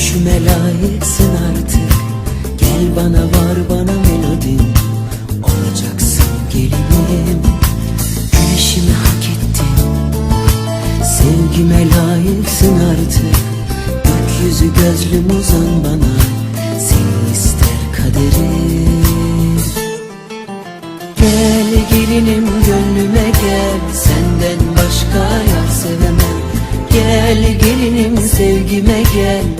layıksın artık. Gel bana var bana melodim Olacaksın gelinim. Gülüşümü hak ettin. Sevgime layıksın artık. Gökyüzü gözlüm uzan bana. Seni ister kaderim. Gel gelinim gönlüme gel. Senden başka yar sevemem. Gel gelinim sevgime gel